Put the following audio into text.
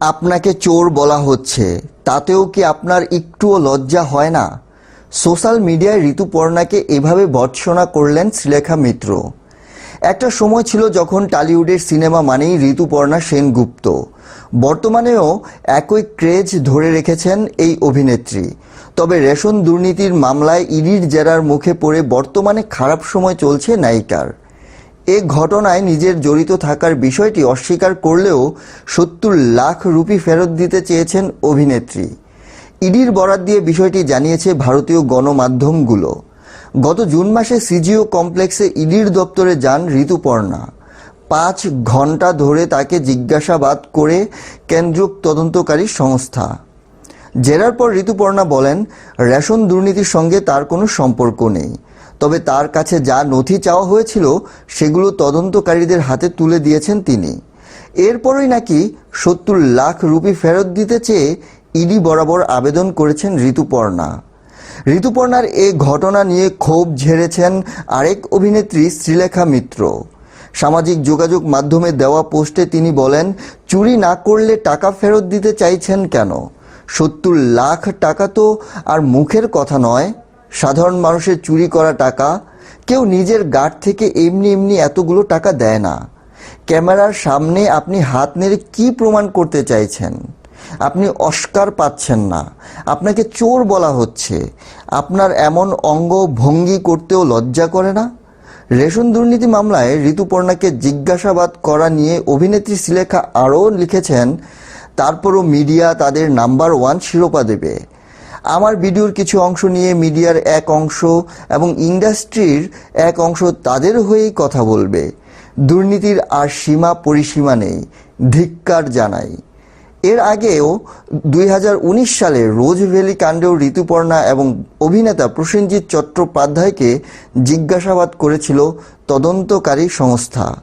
আপনাকে চোর বলা হচ্ছে, তাতেও কি আপনার একটুও লজ্জা হয় না? সোশ্যাল মিডিয়ায় ঋতুপর্ণাকে এভাবে ভর্ৎসনা করলেন শ্রীলেখা মিত্র। একটা সময় ছিল যখন টলিউডের সিনেমা মানেই ঋতুপর্ণা সেনগুপ্ত। বর্তমানেও একই ক্রেজ ধরে রেখেছেন এই অভিনেত্রী। তবে রেশন দুর্নীতির মামলায় ইডির জেরার মুখে পড়ে বর্তমানে খারাপ সময় চলছে নায়িকার। এ ঘটনায় নিজের জড়িত থাকার বিষয়টি অস্বীকার করলেও সত্তর লাখ রুপি ফেরত দিতে চেয়েছেন অভিনেত্রী। ইডির বরাত দিয়ে বিষয়টি জানিয়েছে ভারতীয় গণমাধ্যমগুলো। গত জুন মাসে সিজিও কমপ্লেক্সে ইডির দপ্তরে যান ঋতুপর্ণা। পাঁচ ঘণ্টা ধরে তাকে জিজ্ঞাসাবাদ করে কেন্দ্রীয় তদন্তকারী সংস্থা। জেরার পর ঋতুপর্ণা বলেন, রেশন দুর্নীতির সঙ্গে তার কোনো সম্পর্ক নেই। তবে তার কাছে যা নথি চাওয়া হয়েছিল, সেগুলো তদন্তকারীদের হাতে তুলে দিয়েছেন তিনি। এরপরই নাকি সত্তর লাখ রুপি ফেরত দিতে চেয়ে ইডি বরাবর আবেদন করেছেন ঋতুপর্ণা। ঋতুপর্ণার এ ঘটনা নিয়ে ক্ষোভ ঝেড়েছেন আরেক অভিনেত্রী শ্রীলেখা মিত্র। সামাজিক যোগাযোগ মাধ্যমে দেওয়া পোস্টে তিনি বলেন, চুরি না করলে টাকা ফেরত দিতে চাইছেন কেন? সত্তর লাখ টাকা তো আর মুখের কথা নয়। সাধারণ মানুষের চুরি করা টাকা, কেউ নিজের গাঢ় থেকে এমনি এমনি এতগুলো টাকা দেয় না। ক্যামেরার সামনে আপনি হাত নেড়ে কি প্রমাণ করতে চাইছেন? আপনি অস্কার পাচ্ছেন না। আপনাকে চোর বলা হচ্ছে। আপনার এমন অঙ্গ ভঙ্গি করতেও লজ্জা করে না? রেশন দুর্নীতি মামলায় ঋতুপর্ণাকে জিজ্ঞাসাবাদ করা নিয়ে অভিনেত্রী শ্রীলেখা আরও লিখেছেন, তারপরও মিডিয়া তাদের নাম্বার ওয়ান শিরোপা দেবে। আমার ভিডিওর কিছু অংশ নিয়ে মিডিয়ার এক অংশ এবং ইন্ডাস্ট্রির এক অংশ তাদের হয়েই কথা বলবে। দুর্নীতির আর সীমা পরিসীমা নেই, ধিক্কার জানাই। এর আগেও দুই হাজার উনিশ সালে রোজ ভ্যালি কাণ্ডেও ঋতুপর্ণা এবং অভিনেতা প্রসেনজিৎ চট্টোপাধ্যায়কে জিজ্ঞাসাবাদ করেছিল তদন্তকারী সংস্থা।